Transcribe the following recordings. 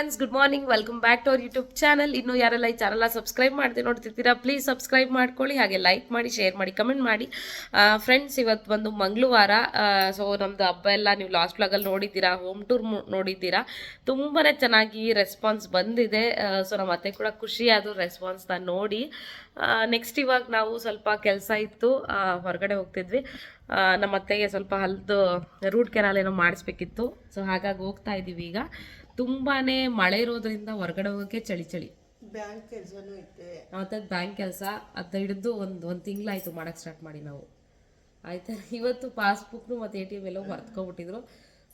Friends good morning welcome back to our YouTube channel ಇನ್ನು ಯಾರೆಲ್ಲ ಈ ಚಾನಲ್ನ ಸಬ್ಸ್ಕ್ರೈಬ್ ಮಾಡ್ತೀವಿ ನೋಡ್ತಿರ್ತೀರಾ ಪ್ಲೀಸ್ ಸಬ್ಸ್ಕ್ರೈಬ್ ಮಾಡ್ಕೊಳ್ಳಿ, ಹಾಗೆ ಲೈಕ್ ಮಾಡಿ ಶೇರ್ ಮಾಡಿ ಕಮೆಂಟ್ ಮಾಡಿ. ಫ್ರೆಂಡ್ಸ್ ಇವತ್ತು ಬಂದು ಮಂಗಳವಾರ. ಸೊ ನಮ್ಮದು ಹಬ್ಬ ಎಲ್ಲ ನೀವು ಲಾಸ್ಟ್ ಬ್ಲಾಗಲ್ಲಿ ನೋಡಿದ್ದೀರಾ ಹೋಮ್ ಟೂರ್ ನೋಡಿದ್ದೀರಾ. ತುಂಬಾ ಚೆನ್ನಾಗಿ ರೆಸ್ಪಾನ್ಸ್ ಬಂದಿದೆ. ಸೊ ನಮ್ಮ ಅತ್ತೆ ಕೂಡ ಖುಷಿ ಆದರು ರೆಸ್ಪಾನ್ಸ್ನ ನೋಡಿ. ನೆಕ್ಸ್ಟ್ ಇವಾಗ ನಾವು ಸ್ವಲ್ಪ ಕೆಲಸ ಇತ್ತು. ಹೊರಗಡೆ ಹೋಗ್ತಿದ್ವಿ. ನಮ್ಮ ಅತ್ತೆಗೆ ಸ್ವಲ್ಪ ಹಲ್ದು ರೂಟ್ ಕೆನಾಲ್ ಏನೋ ಮಾಡಿಸ್ಬೇಕಿತ್ತು. ಸೊ ಹಾಗಾಗಿ ಹೋಗ್ತಾ ಇದ್ದೀವಿ ಈಗ. ತುಂಬಾ ಮಳೆ ಇರೋದ್ರಿಂದ ಹೊರಗಡೆ ಹೋಗಕ್ಕೆ ಚಳಿ ಚಳಿ. ಬ್ಯಾಂಕ್ ಕೆಲ್ಸನೂ ಮತ್ತೆ ಬ್ಯಾಂಕ್ ಕೆಲಸ ಅದ ಹಿಡಿದು ಒಂದು ಒಂದು ತಿಂಗಳಾಯಿತು ಮಾಡೋಕ್ಕೆ ಸ್ಟಾರ್ಟ್ ಮಾಡಿ ನಾವು. ಆಯ್ತಾ? ಇವತ್ತು ಪಾಸ್ಬುಕ್ ಮತ್ತೆ ಎ ಟಿ ಎಂ ಎಲ್ಲೋ ಹೊರ್ತ್ಕೊಬಿಟ್ಟಿದ್ರು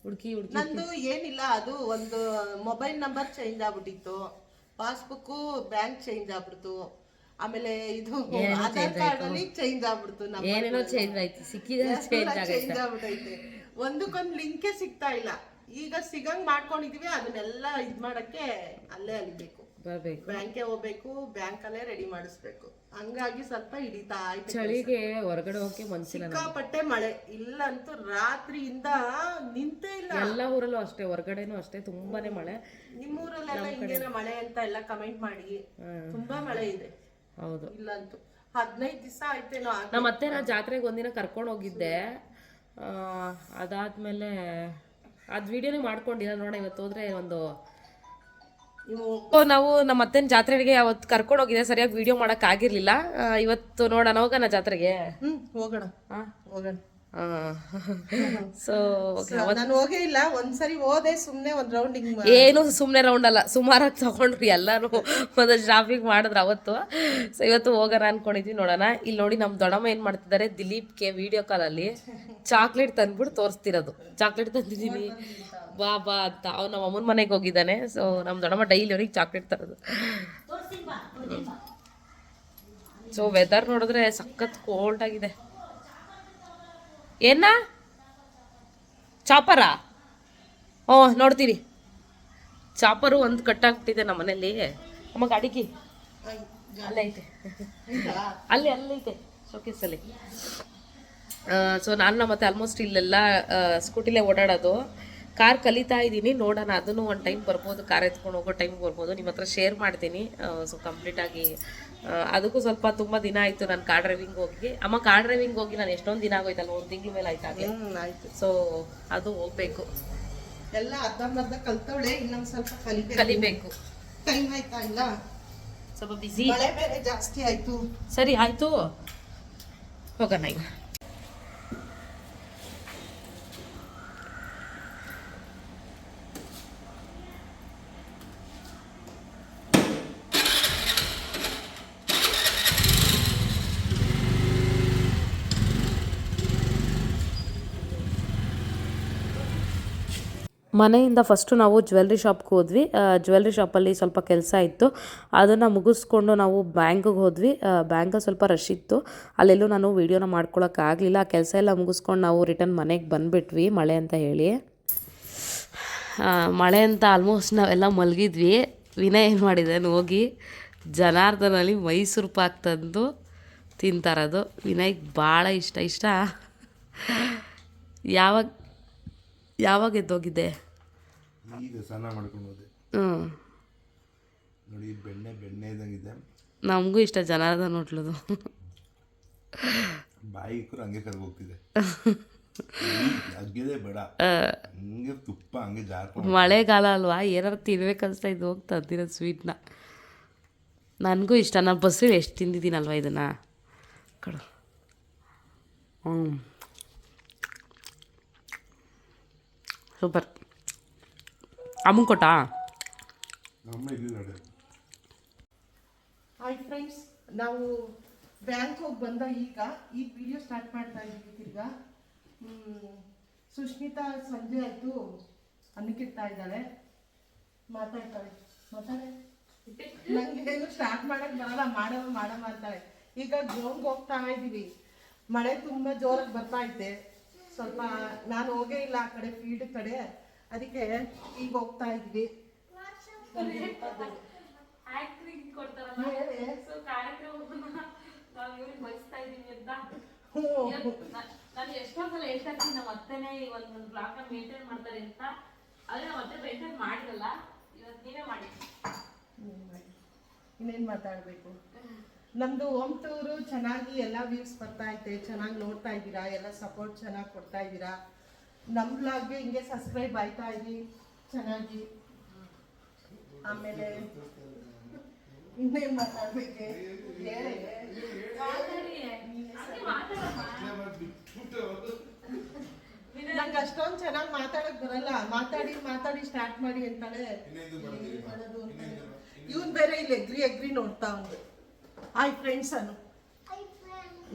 ಹುಡುಕಿ ಹುಡುಕಿ ನಂದು ಏನಿಲ್ಲ ಅದು ಒಂದು ಮೊಬೈಲ್ ನಂಬರ್ ಚೇಂಜ್ ಆಗ್ಬಿಟ್ಟಿತ್ತು. ಪಾಸ್ಬುಕ್ ಬ್ಯಾಂಕ್ ಚೇಂಜ್ ಆಗ್ಬಿಡ್ತು. ಆಮೇಲೆ ಇದು ಆಧಾರ್ ಕಾರ್ಡ್ ಅಲ್ಲಿ ಚೇಂಜ್ ಆಗ್ಬಿಡ್ತು ನಮ್ಮ ಏನೇನೋ ಚೇಂಜ್ ಆಯ್ತು. ಸಿಕ್ಕಿದ್ರೆ ಚೇಂಜ್ ಆಗೈತೆ ಚೇಂಜ್ ಆಗ್ಬಿಟ್ಟೈತೆ. ಒಂದಕ್ಕೊಂದು ಲಿಂಕೇ ಸಿಗ್ತಾ ಇಲ್ಲ. ಈಗ ಸಿಗಂಗ್ ಮಾಡ್ಕೊಂಡಿದೀವಿ ಅದನ್ನೆಲ್ಲ ಇದ್ ಮಾಡಕ್ಕೆ ಅಲ್ಲೇ ಅಲಿಬೇಕು. ಬರಬೇಕು. ಬ್ಯಾಂಕ್ಗೆ ಹೋಗ್ಬೇಕು ಬ್ಯಾಂಕ್ ಅಲ್ಲೇ ರೆಡಿ ಮಾಡಿಸ್ಬೇಕು. ಹಂಗಾಗಿ ಸ್ವಲ್ಪ ಹಿಡಿತಾ ಚಳಿಗೆ ಹೊರಗಡೆ ಹೋಗಕ್ಕೆ ಮನ್ಸಿಲ್ಲ ಸಿಕ್ಕಾಪಟ್ಟೆ ಮಳೆ. ಇಲ್ಲಂತೂ ರಾತ್ರಿಯಿಂದ ನಿಂತೇ ಇಲ್ಲ. ಎಲ್ಲ ಊರಲ್ಲೂ ಅಷ್ಟೇ ಹೊರಗಡೆನೂ ಅಷ್ಟೇ ತುಂಬಾನೇ ಮಳೆ. ನಿಮ್ಮೂರಲ್ಲೆಲ್ಲ ಹಿಂಗೇನ ಮಳೆ ಅಂತ ಎಲ್ಲ ಕಮೆಂಟ್ ಮಾಡಿ. ತುಂಬಾ ಮಳೆ ಇದೆ. ಹೌದು. ಇಲ್ಲಂತೂ. ಹದಿನೈದು ದಿವಸ ಆಯ್ತೇನೋ ಆಗಿ. ನಮ್ಮ ಅತ್ತೆ ನಾ ಜಾತ್ರೆಗೆ ಒಂದಿನ ಕರ್ಕೊಂಡು ಹೋಗಿದ್ದೆ. ಆ, ಅದಾದ್ಮೇಲೆ ಅದು ವಿಡಿಯೋನೇ ಮಾಡ್ಕೊಂಡಿಲ್ಲ ನೋಡ ಇವತ್ತು ಹೋದ್ರೆ ಒಂದು ನೀವು ನಾವು ನಮ್ಮ ಅತ್ತೆನ ಜಾತ್ರೆಗೆ ಅವತ್ತು ಕರ್ಕೊಂಡು ಹೋಗಿದ್ದೆ ಸರಿಯಾಗಿ ವಿಡಿಯೋ ಮಾಡಕ್ ಆಗಿರ್ಲಿಲ್ಲ. ಇವತ್ತು ನೋಡೋಣ ಹೋಗೋಣ ಜಾತ್ರೆಗೆ. ಹ್ಮ್ ಹೋಗೋಣ. ಹೋಗೋಣ. ಸೊ ನಾನು ಹೋಗೇ ಇಲ್ಲ ಒಂದ್ಸರಿ ಹೋದೆ ಸುಮ್ನೆ ಒಂದು ರೌಂಡಿಂಗ್ ಏನು ಸುಮ್ಮನೆ ರೌಂಡ್ ಅಲ್ಲ ಸುಮಾರಾಗಿ ತಗೊಂಡ್ರಿ ಎಲ್ಲರೂ. ಒಂದು ಶಾಪಿಂಗ್ ಮಾಡಿದ್ರು ಅವತ್ತು. ಸೊ ಇವತ್ತು ಹೋಗೋಣ ಅನ್ಕೊಂಡಿದ್ವಿ ನೋಡೋಣ. ಇಲ್ಲಿ ನೋಡಿ ನಮ್ಮ ದೊಡ್ಡಮ್ಮ ಏನು ಮಾಡ್ತಿದ್ದಾರೆ ದಿಲೀಪ್ಗೆ ವಿಡಿಯೋ ಕಾಲಲ್ಲಿ ಚಾಕ್ಲೇಟ್ ತಂದ್ಬಿಟ್ಟು ತೋರಿಸ್ತಿರೋದು. ಚಾಕ್ಲೇಟ್ ತಂದಿದ್ದೀನಿ. ಬಾ ಬಾ ಅಂತ. ಅವ್ನು ನಮ್ಮ ಅಮ್ಮನ ಮನೆಗೆ ಹೋಗಿದ್ದಾನೆ. ಸೊ ನಮ್ಮ ದೊಡ್ಡಮ್ಮ ಡೈಲಿ ಅವ್ರಿಗೆ ಚಾಕ್ಲೇಟ್ ತರೋದು. ಸೊ ವೆದರ್ ನೋಡಿದ್ರೆ ಸಖತ್ ಕೋಲ್ಡ್ ಆಗಿದೆ. ಏನ? ಚಾಪರಾ? ಓ, ನೋಡ್ತೀರಿ. ಚಾಪರು ಒಂದು ಕಟ್ಟಾಗ್ಬಿಟ್ಟಿದೆ ನಮ್ಮ ಮನೆಯಲ್ಲಿ. ಅಮ್ಮ ಗಾಡಿಗೆ ಅಲ್ಲೇ ಐತೆ. ಅಲ್ಲಿ ಅಲ್ಲೈತೆ ಶೋಕೇಸಲ್ಲಿ ಸೊ ನಾನು ಮತ್ತೆ ಆಲ್ಮೋಸ್ಟ್ ಇಲ್ಲೆಲ್ಲ ಸ್ಕೂಟಿಲೇ ಓಡಾಡೋದು. ಕಾರ್ ಕಲಿತಾ ಇದ್ದೀನಿ. ನೋಡೋಣ, ಅದನ್ನು ಒಂದು ಟೈಮ್ ಬರ್ಬೋದು. ಕಾರ್ ಎತ್ಕೊಂಡು ಹೋಗೋ ಟೈಮ್ ಬರ್ಬೋದು. ನಿಮ್ಮ ಹತ್ರ ಶೇರ್ ಮಾಡ್ತೀನಿ. ಸೊ ಕಂಪ್ಲೀಟಾಗಿ ಅದಕ್ಕೂ ಸ್ವಲ್ಪ ತುಂಬ ದಿನ ಆಯ್ತು ನಾನು ಕಾರ್ ಡ್ರೈವಿಂಗ್ ಹೋಗಿ. ಅಮ್ಮ ಕಾರ್ ಡ್ರೈವಿಂಗ್ ಹೋಗಿ ನಾನು ಎಷ್ಟೊಂದು ದಿನ ಆಗೋಯ್ತಲ್ಲ ಒಂದು ತಿಂಗಳ ಮೇಲೆ ಆಯ್ತಾ ಆಯ್ತು. ಸೊ ಅದು ಹೋಗ್ಬೇಕು. ಎಲ್ಲ ಅರ್ಧಂಬರ್ಧ ಕಲ್ತವಳೆ ಇನ್ನೊಂದು ಸ್ವಲ್ಪ ಕಲಿಬೇಕು. ಕಲಿಬೇಕು. ಟೈಮ್ ಆಯ್ತಾ ಇಲ್ಲ? ಸ್ವಲ್ಪ ಬಿಸಿ ಮಳೆ ಬೇರೆ ಜಾಸ್ತಿ ಆಯ್ತು. ಸರಿ ಆಯ್ತು. ಹೋಗೋಣ ಈಗ. ಮನೆಯಿಂದ ಫಸ್ಟು ನಾವು ಜ್ಯುವೆಲ್ರಿ ಶಾಪ್ಗೆ ಹೋದ್ವಿ. ಜ್ಯುವೆಲ್ರಿ ಶಾಪಲ್ಲಿ ಸ್ವಲ್ಪ ಕೆಲಸ ಇತ್ತು. ಅದನ್ನು ಮುಗಿಸ್ಕೊಂಡು ನಾವು ಬ್ಯಾಂಕಿಗೆ ಹೋದ್ವಿ. ಬ್ಯಾಂಕಲ್ಲಿ ಸ್ವಲ್ಪ ರಶ್ ಇತ್ತು. ಅಲ್ಲೆಲ್ಲೂ ನಾನು ವೀಡಿಯೋನ ಮಾಡ್ಕೊಳಕ್ಕಾಗಲಿಲ್ಲ ಆ ಕೆಲಸ ಎಲ್ಲ ಮುಗಿಸ್ಕೊಂಡು ನಾವು ರಿಟರ್ನ್ ಮನೆಗೆ ಬಂದುಬಿಟ್ವಿ, ಮಳೆ ಅಂತ ಹೇಳಿ. ಮಳೆ ಅಂತ ಆಲ್ಮೋಸ್ಟ್ ನಾವೆಲ್ಲ ಮಲಗಿದ್ವಿ. ವಿನಯ್ ಏನು ಮಾಡಿದೆ ಹೋಗಿ ಜನಾರ್ದನಲ್ಲಿ ಮೈಸೂರು ಪಾಕ್ ತಂದು ತಿಂತಾರದು. ವಿನಯ್ಗೆ ಭಾಳ ಇಷ್ಟ ಇಷ್ಟ. ಯಾವಾಗ ಯಾವಾಗ ಎದ್ದೋಗಿದ್ದೆ? ಈಗ ಸ್ನಾನ ಮಾಡ್ಕೊಂಡು ಹೋದೆ. ಹ್ಞೂ ನೋಡಿ ಬೆಣ್ಣೆ ಬೆಣ್ಣೆ ಇದ್ದಂಗಿದೆ ನಮಗೂ ಇಷ್ಟ ಜನಾರ್ದನ್ ಹೋಟ್ಲದು. ಬಾಯಿ ಇಕ್ಕರು ಹಂಗೆ ಕರ್ಗ ಹೋಗ್ತಿದೆ. ಅಗ್ಗದೇ ಬೇಡ. ಹಂಗೆ ತುಪ್ಪ ಹಂಗೆ ಜಾರ್ಕೊಂಡು ಮಳೆಗಾಲ ಅಲ್ವಾ ಏನಾರು ತಿನ್ಬೇಕನ್ಸ್ತಾ ಇದು ಹೋಗಿ ತಂದಿರೋದು ಸ್ವೀಟ್ನ. ನನಗೂ ಇಷ್ಟ ನಾನು ಬಸ್ಸಲ್ಲಿ ಎಷ್ಟು ತಿಂದಿದ್ದೀನಲ್ವ ಇದನ್ನು. ಕಡು. ಹ್ಞೂ ಸೂಪರ್. ಅಮ್ಮಂಗೆ ಕೊಟ್ಟಾ? ನಮ್ಮ ಇಲ್ಲಿ ನಡೆ. ಹಾಯ್ ಫ್ರೆಂಡ್ಸ್ ನಾವು ಬ್ಯಾಂಕ್ ಹೋಗಿ ಬಂದ ಈಗ ಈ ವಿಡಿಯೋ ಸ್ಟಾರ್ಟ್ ಮಾಡ್ತಾ ಇದ್ದೀವಿ ತಿರ್ಗಾ. ಸುಷ್ಮಿತಾ ಸಂಜೆ ಆಯಿತು ಅನ್ನಕ್ಕಿಡ್ತಾ ಇದ್ದಾಳೆ. ಮಾತಾಡ್ತಾಳೆ ಮಾತಾಡೆ ನಂಗೇನು ಸ್ಟಾರ್ಟ್ ಮಾಡಕ್ ಬರಲ್ಲ ಮಾಡವ ಮಾಡ ಮಾಡ್ತಾಳೆ ಈಗ ಗ್ರೌಂಡ್ಗೆ ಹೋಗ್ತಾ ಇದ್ದೀವಿ. ಮಳೆ ತುಂಬ ಜೋರಾಗಿ ಬರ್ತಾ ಐತೆ. ಸ್ವಲ್ಪ ನಾನು ಹೋಗೇ ಇಲ್ಲ ಆ ಕಡೆ ಫೀಲ್ಡ್ ಕಡೆ. ಅದಕ್ಕೆ ಈಗ ಹೋಗ್ತಾ ಇದ್ವಿ. ನಾನು ಎಷ್ಟೋ ಸಲ ಹೇಳ್ತೀನಿ ನಮ್ಮ ಅತ್ತೆನೇ ಒಂದು ಬ್ಲಾಗ್ನ ಮೇಂಟೈನ್ ಮಾಡ್ತಾರೆ ಅಂತ. ಆದರೆ ನಮ್ಮ ಅತ್ತೆ ಮೇಂಟೈನ್ ಮಾಡಿರಲ್ಲ. ಇನ್ನೇನು ಮಾತಾಡಬೇಕು? ನಮ್ಮದು ಹೋಮ್ ಟೂರು ಚೆನ್ನಾಗಿ ಎಲ್ಲ ವ್ಯೂಸ್ ಬರ್ತಾ ಐತೆ ಚೆನ್ನಾಗಿ ನೋಡ್ತಾ ಇದ್ದೀರಾ ಎಲ್ಲ ಸಪೋರ್ಟ್ ಚೆನ್ನಾಗಿ ಕೊಡ್ತಾ ಇದ್ದೀರಾ? ನಮ್ಮ ಬ್ಲಾಗ್ಗೆ ಹಿಂಗೆ ಸಬ್ಸ್ಕ್ರೈಬ್ ಆಯ್ತಾ ಇರಿ ಚೆನ್ನಾಗಿ? ಆಮೇಲೆ ಇನ್ನೇನು ಮಾತಾಡ್ಬೇಕು? ನಂಗೆ ಅಷ್ಟೊಂದು ಚೆನ್ನಾಗಿ ಮಾತಾಡಕ್ ಬರಲ್ಲ. ಮಾತಾಡಿ ಮಾತಾಡಿ ಸ್ಟಾರ್ಟ್ ಮಾಡಿ ಅಂತಾಳೆ. ಇವನ್ ಬೇರೆ ಇಲ್ಲಿ ಎಗ್ರಿ ಎಗ್ರಿ ನೋಡ್ತಾ ಅವ್ನು. Hi friends Anu.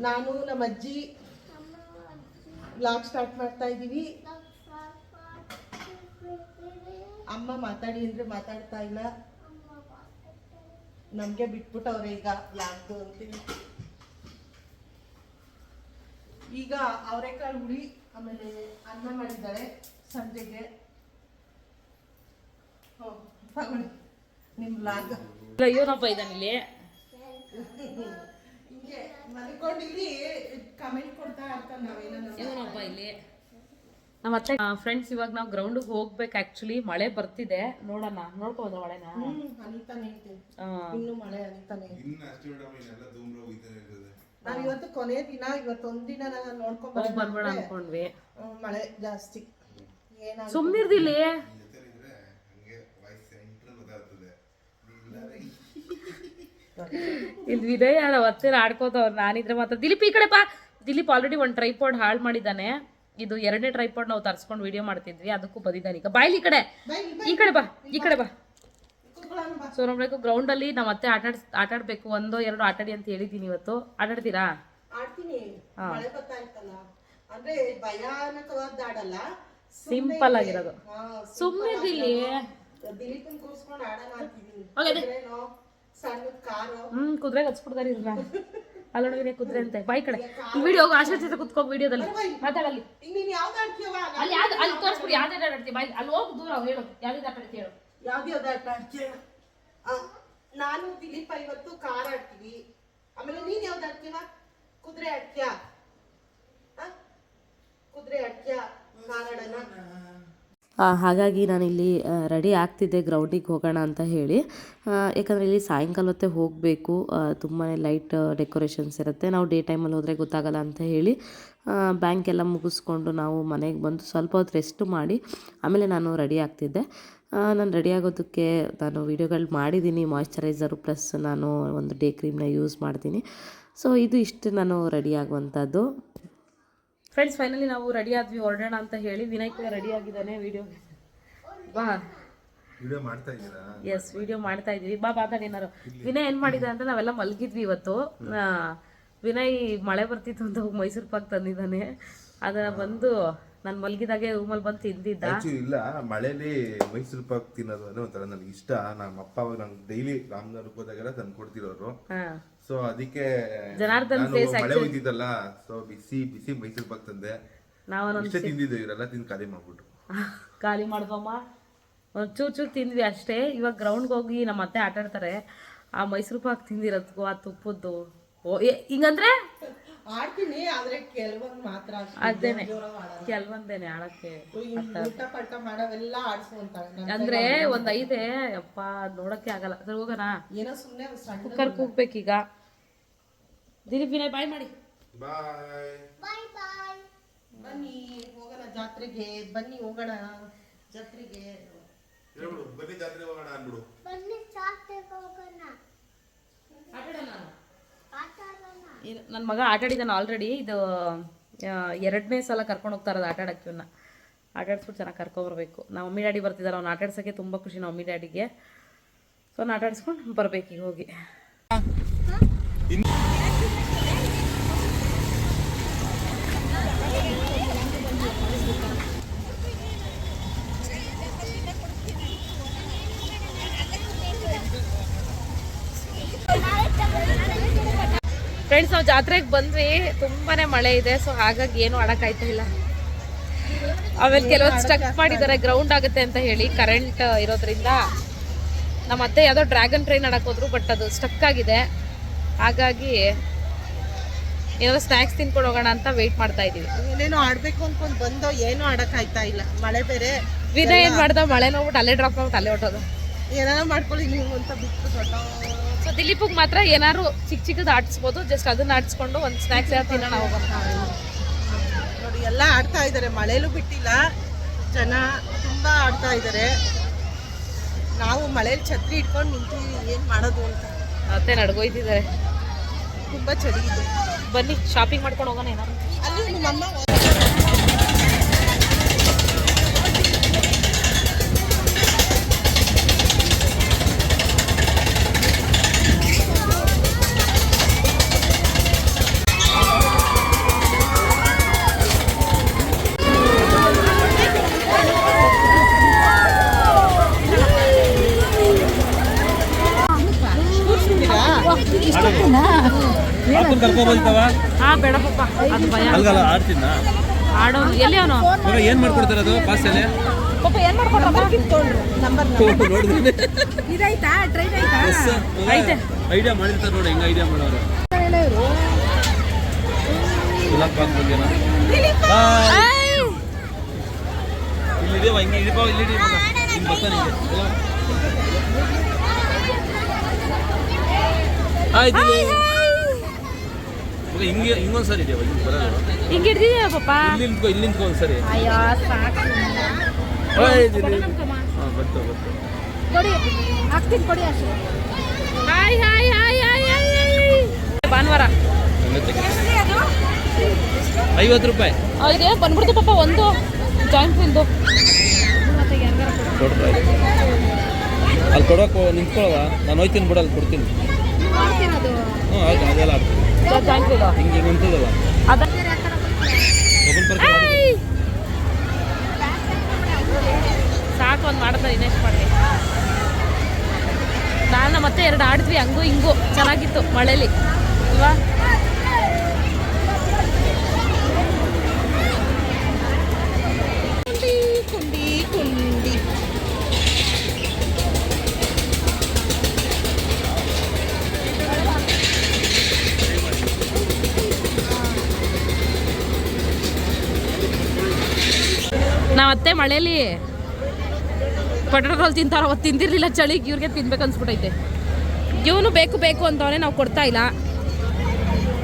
ನಾನು ನಮ್ಮ ಅಜ್ಜಿ ಬ್ಲಾಗ್ ಸ್ಟಾರ್ಟ್ ಮಾಡ್ತಾ ಇದ್ದೀವಿ ಅಮ್ಮ ಮಾತಾಡಿ ಅಂದ್ರೆ ಮಾತಾಡ್ತಾ ಇಲ್ಲ. ನಮ್ಗೆ ಬಿಟ್ಬಿಟ್ಟವ್ರೆ ಈಗ ಬ್ಲಾಗ್ದು ಅಂತೀವಿ ಈಗ ಅವರೆಕಾಳು ಹುಳಿ ಆಮೇಲೆ ಅನ್ನ ಮಾಡಿದ್ದಾಳೆ ಸಂಜೆಗೆ. ತಗೊಳ್ಳಿ. ನಿಮ್ಮ ಬ್ಲಾಗ್ ಅಯ್ಯೋನಪ್ಪ ಇದ್ದಾನೆ ಇಲ್ಲಿ. ಹಿಂಗೆ ಮಲ್ಕೊಂಡಿಲ್ಲಿ ಕಮೆಂಟ್ ಕೊಡ್ತಾ ಇರ್ತಾನೆ ನಾವೇನ ಇವನಪ್ಪ ಇಲ್ಲಿ. ನಮ್ಮ ಅತ್ತೆ ಫ್ರೆಂಡ್ಸ್ ಇವಾಗ ನಾವು ಗ್ರೌಂಡಿಗೆ ಹೋಗ್ಬೇಕು ಆಕ್ಚುಲಿ ಮಳೆ ಬರ್ತಿದೆ. ನೋಡೋಣ ನೋಡ್ಕೋದ ಮಳೆನ? ಇನ್ನು ಮಳೆ ಅಂತಾನೆ ನಾನು ಇವತ್ತು ಕೊನೆ ದಿನ ಇವತ್ತೊಂದ್ ದಿನ ನಾನು ನೋಡ್ಕೊಂಡ್ ಬರೋಣ ಅನ್ಕೊಂಡ್ವಿ. ಮಳೆ ಜಾಸ್ತಿ. ಏನಾಗ ಸುಮ್ನಿರ್ದಿಲ್ಲಿ ನಿನ್ ಜೊತೆ ಇದ್ರೆ ಹಂಗೆ ವಾಯ್ಸ್ ಸೆಂಟ್ರ್ ಗೊತ್ತಾಗ್ತದೆ ಇಲ್ಲಾರೆ ಇಲ್ಲಿ ವಿದಯ ಅವತ್ತೇನು ಆಡ್ಕೋತವ್ರು ನಾನಿದ್ರೆ ಮಾತ್ರ. ದಿಲೀಪ್ ಈ ಕಡೆ ಬಾ. ದಿಲೀಪ್ ಆಲ್ರೆಡಿ ಒಂದು ಟ್ರೈಪಾಡ್ ಹಾಳು ಮಾಡಿದ್ದಾನೆ. ಇದು ಎರಡನೇ ಟ್ರೈಪಾಡ್ ನಾವು ತರ್ಸ್ಕೊಂಡು ವಿಡಿಯೋ ಮಾಡ್ತಿದ್ವಿ ಅದಕ್ಕೂ ಬಂದಿದ್ದಾನೆ ಈಗ. ಬಾಯ್ಲಿ ಈ ಕಡೆ. ಈ ಕಡೆ ಬಾ ಈ ಕಡೆ ಬಾ. ಸೊ ನೋಡ್ಬೇಕು ಗ್ರೌಂಡಲ್ಲಿ ನಾವು ಮತ್ತೆ ಆಟಾಡ್ ಆಟಾಡ್ಬೇಕು ಒಂದೋ ಎರಡು ಆಟಾಡಿ ಅಂತ ಹೇಳಿದ್ದೀನಿ ಇವತ್ತು. ಆಟಾಡ್ತೀರಾ? ಸಿಂಪಲ್ ಆಗಿರೋದು. ಹಾ, ಹ್ಮ್ ಕುದುರೆ ಹಚ್ಬಿಡ್ತಾರೆ ಇವ್ರನ್ನ. ಅಲ್ಲೊಳಗೆ ಕುದುರೆ ಅಂತೆ. ಬಾಯ್ ಕಡೆ. ಈ ವಿಡಿಯೋ ಆಶ್ರಯ ಜೊತೆ ಕುತ್ಕೋ ವಿಡಿಯೋದಲ್ಲಿ. ಮಾತಾಡಲ್ಲಿ. ನೀನ್ ಅಲ್ಲಿ ಯಾವ್ದು ಅಲ್ಲಿ ತೋರಿಸ್ಬಿಡಿ ಯಾವ್ದು ಆಟ ಆಡ್ತೀವಿ ಬಾಯ್ ಅಲ್ಲಿ ಹೋಗಿ ದೂರ ಹೇಳು. ಯಾವ್ದು ಆಟಾಡ್ತಿ ಹೇಳು. ಯಾವ್ದು ಯಾವ್ದು ಆಟ ಆ, ನಾನು ದಿಲೀಪ ಇವತ್ತು ಕಾರ್ ಆಡ್ತೀವಿ. ಆಮೇಲೆ ನೀನ್ ಯಾವ್ದು ಆಡ್ತೀವ ಕುದುರೆ ಆಡ್ತೀಯ? ಕುದುರೆ ಆಡ್ತೀಯ? ಕಾರ್ ಆಡೋಣ? ಹಾಗಾಗಿ ನಾನಿಲ್ಲಿ ರೆಡಿ ಆಗ್ತಿದ್ದೆ ಗ್ರೌಂಡಿಗೆ ಹೋಗೋಣ ಅಂತ ಹೇಳಿ. ಯಾಕಂದರೆ ಇಲ್ಲಿ ಸಾಯಂಕಾಲ ಹೊತ್ತೆ ಹೋಗಬೇಕು. ತುಂಬಾ ಲೈಟ್ ಡೆಕೋರೇಷನ್ಸ್ ಇರುತ್ತೆ. ನಾವು ಡೇ ಟೈಮಲ್ಲಿ ಹೋದರೆ ಗೊತ್ತಾಗಲ್ಲ ಅಂತ ಹೇಳಿ ಬ್ಯಾಂಕ್ ಎಲ್ಲ ಮುಗಿಸ್ಕೊಂಡು ನಾವು ಮನೆಗೆ ಬಂದು ಸ್ವಲ್ಪ ಹೊತ್ತು ರೆಸ್ಟ್ ಮಾಡಿ, ಆಮೇಲೆ ನಾನು ರೆಡಿ ಆಗ್ತಿದ್ದೆ. ನಾನು ರೆಡಿ ಆಗೋದಕ್ಕೆ ನಾನು ವೀಡಿಯೋಗಳು ಮಾಡಿದ್ದೀನಿ ಮಾಯಿಶ್ಚರೈಸರು ಪ್ಲಸ್ ನಾನು ಒಂದು ಡೇ ಕ್ರೀಮ್ನ ಯೂಸ್ ಮಾಡ್ತೀನಿ. ಸೊ ಇದು ಇಷ್ಟು ನಾನು ರೆಡಿ ಆಗುವಂಥದ್ದು. ಫ್ರೆಂಡ್ಸ್ ಫೈನಲಿ ನಾವು ರೆಡಿ ಆದ್ವಿ ಹೊರಡೋಣ ಅಂತ ಹೇಳಿ. ವಿನಯ್ ಕೂಡ ರೆಡಿ ಆಗಿದ್ದಾನೆ ವಿಡಿಯೋ ಬಾ. ವಿಡಿಯೋ ಮಾಡ್ತಾ ಇದ್ದೀರಾ? ಎಸ್ ವಿಡಿಯೋ ಮಾಡ್ತಾ ಇದೀವಿ ಬಾ ಬಾ ಏನಾರು. ವಿನಯ್ ಏನ್ ಮಾಡಿದ ಅಂತ ನಾವೆಲ್ಲ ಮಲಗಿದ್ವಿ ಇವತ್ತು. ವಿನಯ್ ಮಳೆ ಬರ್ತಿತ್ತು ಅಂತ ಹೋಗಿ ಮೈಸೂರು ಪಾಕ್ ತಂದಿದ್ದಾನೆ. ಅದನ್ನ ಬಂದು ನಾನು ಮಲಗಿದಾಗೆ ರೂಮಲ್ಲಿ ಬಂದು ತಿಂದಿದ್ದ. ಇಲ್ಲ ಮಳೆಲಿ ಮೈಸೂರು ಪಾಕ್ ತಿನ್ನೋದು ಅಂದ್ರೆ ಒಂಥರ ನನಗೆ ಇಷ್ಟ. ನಮ್ಮ ಅಪ್ಪ ಅವಾಗ ನಂಗೆ ಡೈಲಿ ರಾಮನಗರಕ್ಕೆ ಹೋದಾಗೆಲ್ಲ ತಂದು ಕೊಡ್ತಿರೋರು ಹಾ. ಸೊ ಅದಕ್ಕೆ ಜನಾರ್ದನ್ ಪ್ಲೇಸ್ ಮಳೆ ಹೋಯ್ತಿದ್ದಲ್ಲ ಸೊ ಬಿಸಿ ಬಿಸಿ ಮೈಸೂರು ಪಾಕ್ ತಂದೆ. ನಾವು ಇಷ್ಟೇ ತಿಂದಿದ್ದು ಇವರೆಲ್ಲ ತಿಂದು ಖಾಲಿ ಮಾಡ್ಬಿಟ್ರು. ಖಾಲಿ ಮಾಡ್ಕೊಮ್ಮ ಒಂದು ಚೂರು ಚೂರು ತಿಂದ್ವಿ ಅಷ್ಟೇ. ಇವಾಗ ಗ್ರೌಂಡ್ಗೆ ಹೋಗಿ ನಮ್ಮ ಅತ್ತೆ ಆಟ ಆಡ್ತಾರೆ. ಆ ಮೈಸೂರು ಪಾಕ್ ತಿಂದಿರೋದಕ್ಕೂ ಆ ತುಪ್ಪದ್ದು. ಓ ಏ ಹಿಂಗಂದ್ರೆ? ಆಡ್ತೀನಿ ಆದ್ರೆ ಕೆಲವೊಂದ್ ಮಾತ್ರ ಅಷ್ಟೇ. ಅದೇನೆ. ಕೆಲವೊಂದೇನೆ ಆಡಕ್ಕೆ ಮಾಡವೆಲ್ಲ ಆಡ್ಸುವಂತಾಳೆ ಅಂದ್ರೆ ಒಂದ್ ಐದೆ ಅಪ್ಪ ನೋಡಕ್ಕೆ ಆಗಲ್ಲ. ಸರಿ ಹೋಗೋಣ. ಏನೋ ಸುಮ್ನೆ ಸಣ್ಣ ಕುಕ್ಕರ್ ಕೂಗ್ಬೇಕೀಗ. ದಿಲೀಪ್ ವಿನಯ್ ಬಾಯ್ ಮಾಡಿ. ಬಾಯ್. ಬನ್ನಿ ಹೋಗೋಣ ಜಾತ್ರೆಗೆ ಬನ್ನಿ ಹೋಗೋಣ ಜಾತ್ರೆಗೆ. ಹೇಳ್ಬಿಡು ಬನ್ನಿ ಜಾತ್ರೆ ಹೋಗೋಣ ಅಂದ್ಬಿಡು. ನನ್ನ ಮಗ ಆಟ ಆಡಿದ್ದಾನೆ ಆಲ್ರೆಡಿ ಇದು ಎರಡನೇ ಸಲ ಕರ್ಕೊಂಡು ಹೋಗ್ತಾ ಇರೋದು ಆಟ ಆಡಕ್ಕೆ ಇವನ್ನ ಆಟ ಆಡಿಸ್ಬಿಟ್ಟು ಚೆನ್ನಾಗಿ ಕರ್ಕೊಬರ್ಬೇಕು ನಾವು ಮಮ್ಮಿ ಡ್ಯಾಡಿ ಬರ್ತಿದ್ದಾರೆ ಅವ್ನು ಆಟ ಆಡ್ಸೋಕ್ಕೆ ತುಂಬ ಖುಷಿ ನಾವು ಮಮ್ಮಿ ಡ್ಯಾಡಿಗೆ. ಸೊ ಅವ್ನು ಆಟಾಡಿಸ್ಕೊಂಡು ಬರ್ಬೇಕು ಈಗ ಹೋಗಿ. ಫ್ರೆಂಡ್ಸ್ ನಾವು ಜಾತ್ರೆಗೆ ಬಂದ್ವಿ ತುಂಬಾನೇ ಮಳೆ ಇದೆ ಸೊ ಹಾಗಾಗಿ ಏನು ಆಡೋಕ್ಕಾಯ್ತಾ ಇಲ್ಲ. ಆಮೇಲೆ ಕೆಲವೊಂದು ಸ್ಟಕ್ ಮಾಡಿದ್ದಾರೆ ಗ್ರೌಂಡ್ ಆಗುತ್ತೆ ಅಂತ ಹೇಳಿ ಕರೆಂಟ್ ಇರೋದ್ರಿಂದ. ನಮ್ಮ ಅತ್ತೆ ಯಾವುದೋ ಡ್ರ್ಯಾಗನ್ ಟ್ರೈನ್ ಆಡಕ್ಕೆ ಹೋದ್ರು ಬಟ್ ಅದು ಸ್ಟಕ್ ಆಗಿದೆ. ಹಾಗಾಗಿ ಏನಾದ್ರು ಸ್ನಾಕ್ಸ್ ತಿನ್ಕೊಂಡು ಹೋಗೋಣ ಅಂತ ವೆಯ್ಟ್ ಮಾಡ್ತಾ ಇದೀವಿ. ಏನೇನೋ ಆಡ್ಬೇಕು ಅನ್ಕೊಂಡು ಬಂದೋ ಏನೂ ಆಡಕ್ ಆಯ್ತಾ ಇಲ್ಲ. ಮಳೆ ಬೇರೆ. ವಿನಯ್ ಏನ್ ಮಾಡ್ದ? ಮಳೆ ನೋಡ್ಬಿಟ್ಟು ಅಲ್ಲೇ ಡ್ರಾಪ್ ಮಾಡ್ಬಿಟ್ಟು ಅಲ್ಲೇ ಹೊಟ್ಟೋದು ಏನಾರ ಮಾಡ್ಕೊಳ್ಳಿ ನೀವು ಅಂತ ಬಿಟ್ಟು ದೊಡ್ಡ ಸೊ ದಿಲೀಪಿಗೆ ಮಾತ್ರ ಏನಾದ್ರು ಚಿಕ್ಕ ಚಿಕ್ಕದು ಆಡಿಸ್ಬೋದು. ಜಸ್ಟ್ ಅದನ್ನ ಆಡಿಸ್ಕೊಂಡು ಒಂದು ಸ್ನ್ಯಾಕ್ಸ್ ಯಾರು ತಿನ್ನೋಣ ಹೋಗೋಣ. ನೋಡಿ ಎಲ್ಲ ಆಡ್ತಾ ಇದ್ದಾರೆ. ಮಳೆಲೂ ಬಿಟ್ಟಿಲ್ಲ. ಜನ ತುಂಬ ಆಡ್ತಾ ಇದ್ದಾರೆ. ನಾವು ಮಳೇಲಿ ಛತ್ರಿ ಇಟ್ಕೊಂಡು ನಿಂತೀವಿ. ಏನು ಮಾಡೋದು ಅಂತ. ಮತ್ತೆ ನಡ್ಗೋಯ್ತಿದ್ದಾರೆ. ತುಂಬ ಚಳಿ ಇದೆ. ಬನ್ನಿ ಶಾಪಿಂಗ್ ಮಾಡ್ಕೊಂಡು ಹೋಗೋಣ ಏನಾದ್ರು. ಅಲ್ಲಿ ನಿಮ್ಮಮ್ಮ ಅಲ್ಗಲ್ಲ ಆಡ್ತಿದ್ನ? ಆಡೋನು ಎಲ್ಲಿ ಅವನು? ಮಗ ಏನ್ ಪಾಪ ನಂಬರ್ ನೋಡಿದ್ರೆ ಐತೆ. ಐಡಿಯಾ ಮಾಡಿರ್ತಾರೆ ನೋಡಿ ಹೆಂಗ ಐಡಿಯಾ ಮಾಡೋರು. ಗುಲಾಬ್ ಹಿಂಗೆ ಇಲ್ಲಿ. ಹಿಂಗ್ ಬರ್ತಾನೆ. ಆಯ್ತು ಇಲ್ಲಿ. ಮಗ ಸರಿ ಇದೆಯಾ ಇಲ್ಲಿ ಬರೋದು? ಹಿಂಗೆ ಹಿಡ್ದಿದ್ಯಾ ಪಾಪ? ಇಲ್ಲಿ ನಿಂತ್ಕೊ ಇಲ್ಲಿ ನಿಂತ್ಕೊ ಒಂದ್ಸರಿ ಅಯ್ಯೋ ಸಾಕು ಓಯ್, ಇಲ್ಲಿ. ಕೊಡಿ ಹಾಕ್ತೀನಿ ಕೊಡಿ hi hi hi hi hi hi. ಭಾನುವಾರ. ಹಂಗೆ. ಐವತ್ತು ರೂಪಾಯಿ. ಇದೆ ಬಂದ್ಬಿಡ್ತು ಪಾಪ ಒಂದು ಜಾಯಿಂಟ್ ಫಿಲ್ದು. ಅಲ್ಲಿ ಕೊಡೋಕೆ ನಿಂತ್ಕೊಳ್ಳೋದ ನಾನು ಹೋಯ್ತೀನಿ ಬಿಡು ಅಲ್ಲಿ ಕೊಡ್ತೀನಿ. ಹ್ಞೂ ಆಯ್ತು ಅದೆಲ್ಲ ಆಗ್ತದೆ ಸಾಕು ಒಂದು ಮಾಡಿದ್ರೆ ಇನ್ನೆಷ್ಟು ಮಾಡಿ ನಾನು ಮತ್ತೆ ಎರಡು ಆಡಿದ್ವಿ ಹಂಗೂ ಹಿಂಗೂ. ಚೆನ್ನಾಗಿತ್ತು ಮಳೇಲಿ. ಅಲ್ವಾ ಕುಂಡಿ ಕುಂಡಿ ಕುಂಡಿ ಮಳೆಯಲ್ಲಿ ಮಳೇಲಿ ಪೊಟೆಟೊ ರೋಲ್ ತಿಂತಾರ ಅವತ್ತು ತಿಂದಿರಲಿಲ್ಲ ಚಳಿಗೆ, ಇವ್ರಿಗೆ ತಿನ್ಬೇಕು ಅನ್ಸ್ಬಿಟ್ಟೈತೆ ಇವನು ಬೇಕು ಬೇಕು ಅಂತವನೇ ನಾವು ಕೊಡ್ತಾ ಇಲ್ಲ.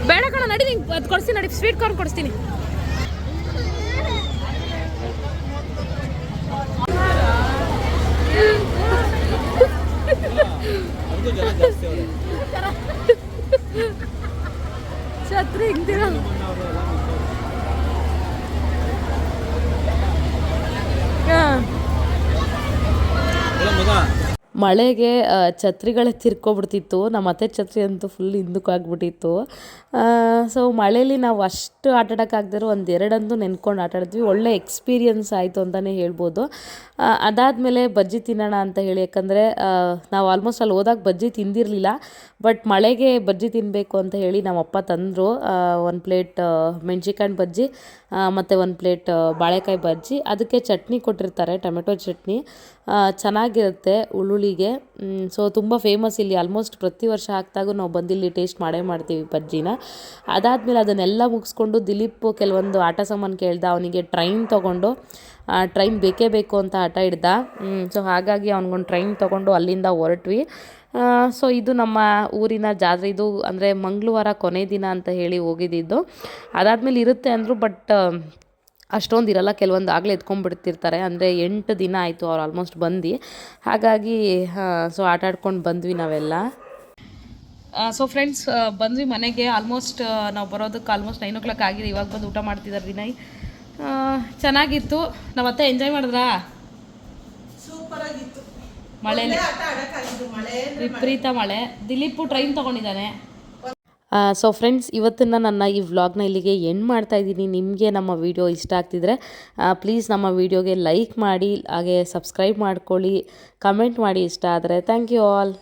ಬೇಡ ಕಣ, ನಡಿ ನಿಂಗೆ ಅದು ಕೊಡಿಸ್ತೀನಿ ನಡಿ ಸ್ವೀಟ್ ಕಾರ್ನ್ ಕೊಡಿಸ್ತೀನಿ ಅದು ಜನ ಜಾಸ್ತಿ ಅವ್ರೆ ಛತ್ರಿ ಹಿಂಗ್ದಿರ ಅಲ್ಲ ಮಗ ಮಳೆಗೆ ಛತ್ರಿಗಳೇ ತಿರ್ಕೊಬಿಡ್ತಿತ್ತು. ನಮ್ಮ ಅತ್ತೆ ಛತ್ರಿ ಅಂತೂ ಫುಲ್ ಹಿಂದಕ್ಕೆ ಆಗ್ಬಿಟ್ಟಿತ್ತು. ಸೊ ಮಳೇಲಿ ನಾವು ಅಷ್ಟು ಆಟ ಆಡೋಕ್ಕಾಗ್ದಿರೋ ಒಂದು ಎರಡಂತೂ ನೆನ್ಕೊಂಡು ಆಟ ಆಡಿದ್ವಿ. ಒಳ್ಳೆ ಎಕ್ಸ್ಪೀರಿಯನ್ಸ್ ಆಯಿತು ಅಂತಲೇ ಹೇಳ್ಬೋದು. ಅದಾದಮೇಲೆ ಬಜ್ಜಿ ತಿನ್ನೋಣ ಅಂತ ಹೇಳಿ, ಯಾಕಂದರೆ ನಾವು ಆಲ್ಮೋಸ್ಟ್ ಅಲ್ಲಿ ಹೋದಾಗ ಬಜ್ಜಿ ತಿಂದಿರಲಿಲ್ಲ. ಬಟ್ ಮಳೆಗೆ ಬಜ್ಜಿ ತಿನ್ನಬೇಕು ಅಂತ ಹೇಳಿ ನಮ್ಮಪ್ಪ ತಂದರು. ಒಂದು ಪ್ಲೇಟ್ ಮೆಣ್ಸಿಕಾಯಿ ಬಜ್ಜಿ ಮತ್ತು ಒಂದು ಪ್ಲೇಟ್ ಬಾಳೆಕಾಯಿ ಬಜ್ಜಿ. ಅದಕ್ಕೆ ಚಟ್ನಿ ಕೊಟ್ಟಿರ್ತಾರೆ, ಟೊಮೆಟೊ ಚಟ್ನಿ. ಚೆನ್ನಾಗಿರುತ್ತೆ ಉಳುಳಿಗೆ ಸೊ ತುಂಬ ಫೇಮಸ್ ಇಲ್ಲಿ. ಆಲ್ಮೋಸ್ಟ್ ಪ್ರತಿ ವರ್ಷ ಹಾಕ್ದಾಗೂ ನಾವು ಬಂದು ಇಲ್ಲಿ ಟೇಸ್ಟ್ ಮಾಡೇ ಮಾಡ್ತೀವಿ ಬಜ್ಜಿನ ಅದಾದಮೇಲೆ ಅದನ್ನೆಲ್ಲ ಮುಗಿಸ್ಕೊಂಡು ದಿಲೀಪ್ ಕೆಲವೊಂದು ಆಟ ಸಾಮಾನು ಕೇಳ್ದ. ಅವನಿಗೆ ಟ್ರೈನ್ ತೊಗೊಂಡು ಟ್ರೈನ್ ಬೇಕೇ ಬೇಕು ಅಂತ ಹಠ ಹಿಡ್ದ ಸೊ ಹಾಗಾಗಿ ಅವನಿಗೊಂದು ಟ್ರೈನ್ ತೊಗೊಂಡು ಅಲ್ಲಿಂದ ಹೊರಟ್ವಿ. ಸೊ ಇದು ನಮ್ಮ ಊರಿನ ಜಾತ್ರೆ. ಇದು ಅಂದರೆ ಮಂಗಳವಾರ ಕೊನೆ ದಿನ ಅಂತ ಹೇಳಿ ಹೋಗಿದ್ದಿದ್ದು ಅದಾದಮೇಲೆ ಇರುತ್ತೆ ಅಂದರು ಬಟ್ ಅಷ್ಟೊಂದು ಇರಲ್ಲ ಕೆಲವೊಂದು ಆಗಲೇ ಎತ್ಕೊಂಡ್ಬಿಡ್ತಿರ್ತಾರೆ. ಅಂದರೆ ಎಂಟು ದಿನ ಆಯಿತು ಅವ್ರು ಆಲ್ಮೋಸ್ಟ್ ಬಂದು. ಹಾಗಾಗಿ ಸೊ ಆಟ ಆಡ್ಕೊಂಡು ಬಂದ್ವಿ ನಾವೆಲ್ಲ. ಸೊ ಫ್ರೆಂಡ್ಸ್ ಬಂದ್ವಿ ಮನೆಗೆ ಆಲ್ಮೋಸ್ಟ್ ನಾವು ಬರೋದಕ್ಕೆ ಆಲ್ಮೋಸ್ಟ್ ನೈನ್ ಓ ಕ್ಲಾಕ್ ಆಗಿದೆ. ಇವಾಗ ಬಂದು ಊಟ ಮಾಡ್ತಿದ್ದಾರೆ ವಿನಯ್ ಆ, ಚೆನ್ನಾಗಿತ್ತು. ನಾವು ಅತ್ತೆ ಎಂಜಾಯ್ ಮಾಡಿದ್ರಾ? ಸೂಪರ್ ಆಗಿತ್ತು ಮಳೆಲಿ ಆಟ ಆಡಕ್ಕಾಗಿದ್ದು ಮಳೆ ವಿಪರೀತ ಮಳೆ. ದಿಲೀಪು ಟ್ರೈನ್ ತೊಗೊಂಡಿದ್ದಾನೆ. ಸೊ ಫ್ರೆಂಡ್ಸ್ ಇವತ್ತಿನ ನನ್ನ ಈ ವ್ಲಾಗ್ನ ಇಲ್ಲಿಗೆ ಎಂಡ್ ಮಾಡ್ತಾ ಇದ್ದೀನಿ. ನಿಮಗೆ ನಮ್ಮ ವಿಡಿಯೋ ಇಷ್ಟ ಆಗ್ತಿದ್ರೆ ಪ್ಲೀಸ್ ನಮ್ಮ ವಿಡಿಯೋಗೆ ಲೈಕ್ ಮಾಡಿ, ಹಾಗೆ ಸಬ್ಸ್ಕ್ರೈಬ್ ಮಾಡ್ಕೊಳ್ಳಿ ಕಮೆಂಟ್ ಮಾಡಿ ಇಷ್ಟ ಆದರೆ. Thank you all